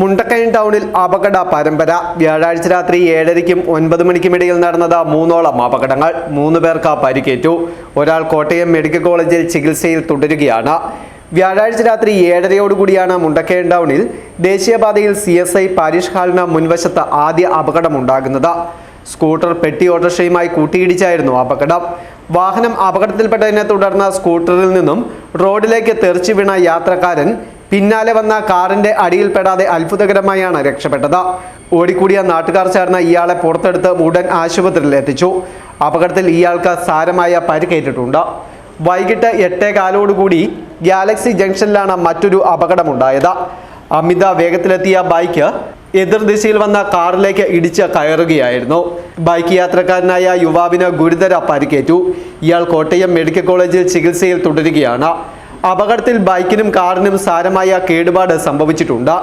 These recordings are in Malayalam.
മുണ്ടക്കയം ടൗണിൽ അപകട പരമ്പര. വ്യാഴാഴ്ച രാത്രി ഏഴരയ്ക്കും ഒൻപത് മണിക്കുമിടയിൽ നടന്നത് മൂന്നോളം അപകടങ്ങൾ. മൂന്ന് പേർക്ക് പരിക്കേറ്റു. ഒരാൾ കോട്ടയം മെഡിക്കൽ കോളേജിൽ ചികിത്സയിൽ തുടരുകയാണ്. വ്യാഴാഴ്ച രാത്രി ഏഴരയോടുകൂടിയാണ് മുണ്ടക്കയം ടൗണിൽ ദേശീയപാതയിൽ സി എസ് ഐ പാരീഷ് ഹാളിന് മുൻവശത്ത് ആദ്യ അപകടമുണ്ടാകുന്നത്. സ്കൂട്ടർ പെട്ടി ഓട്ടോറിക്ഷയുമായി കൂട്ടിയിടിച്ചായിരുന്നു അപകടം. വാഹനം അപകടത്തിൽപ്പെട്ടതിനെ തുടർന്ന് സ്കൂട്ടറിൽ നിന്നും റോഡിലേക്ക് തെറിച്ചു വീണ യാത്രക്കാരൻ പിന്നാലെ വന്ന കാറിന്റെ അടിയിൽപ്പെടാതെ അത്ഭുതകരമായാണ് രക്ഷപ്പെട്ടത്. ഓടിക്കൂടിയ നാട്ടുകാർ ചേർന്ന് ഇയാളെ പുറത്തെടുത്ത് ഉടൻ ആശുപത്രിയിൽ എത്തിച്ചു. അപകടത്തിൽ ഇയാൾക്ക് സാരമായ പരിക്കേറ്റിട്ടുണ്ട്. വൈകിട്ട് എട്ടേ കാലോടുകൂടി ഗാലക്സി ജംഗ്ഷനിലാണ് മറ്റൊരു അപകടമുണ്ടായത്. അമിത വേഗത്തിലെത്തിയ ബൈക്ക് എതിർദിശയിൽ വന്ന കാറിലേക്ക് ഇടിച്ച് കയറുകയായിരുന്നു. ബൈക്ക് യാത്രക്കാരനായ യുവാവിന് ഗുരുതര പരിക്കേറ്റു. ഇയാൾ കോട്ടയം മെഡിക്കൽ കോളേജിൽ ചികിത്സയിൽ തുടരുകയാണ്. അപകടത്തിൽ ബൈക്കിനും കാറിനും സാരമായ കേടുപാട് സംഭവിച്ചിട്ടുണ്ട്.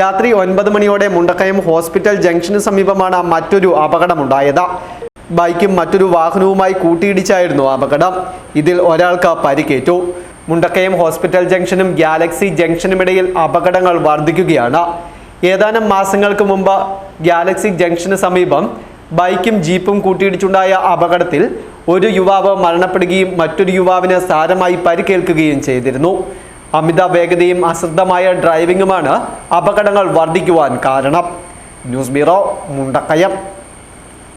രാത്രി ഒൻപത് മണിയോടെ മുണ്ടക്കയം ഹോസ്പിറ്റൽ ജംഗ്ഷന് സമീപമാണ് മറ്റൊരു അപകടമുണ്ടായത്. ബൈക്കും മറ്റൊരു വാഹനവുമായി കൂട്ടിയിടിച്ചായിരുന്നു അപകടം. ഇതിൽ ഒരാൾക്ക് പരിക്കേറ്റു. മുണ്ടക്കയം ഹോസ്പിറ്റൽ ജംഗ്ഷനും ഗാലക്സി ജംഗ്ഷനുമിടയിൽ അപകടങ്ങൾ വർദ്ധിക്കുകയാണ്. ഏതാനും മാസങ്ങൾക്ക് മുമ്പ് ഗാലക്സി ജംഗ്ഷന് സമീപം ബൈക്കും ജീപ്പും കൂട്ടിയിടിച്ചുണ്ടായ അപകടത്തിൽ ഒരു യുവാവ് മരണപ്പെടുകയും മറ്റൊരു യുവാവിന് സാരമായി പരിക്കേൽക്കുകയും ചെയ്തിരുന്നു. അമിത വേഗതയും അശ്രദ്ധമായ ഡ്രൈവിംഗുമാണ് അപകടങ്ങൾ വർദ്ധിക്കുവാൻ കാരണം. News bureau Mundakayam.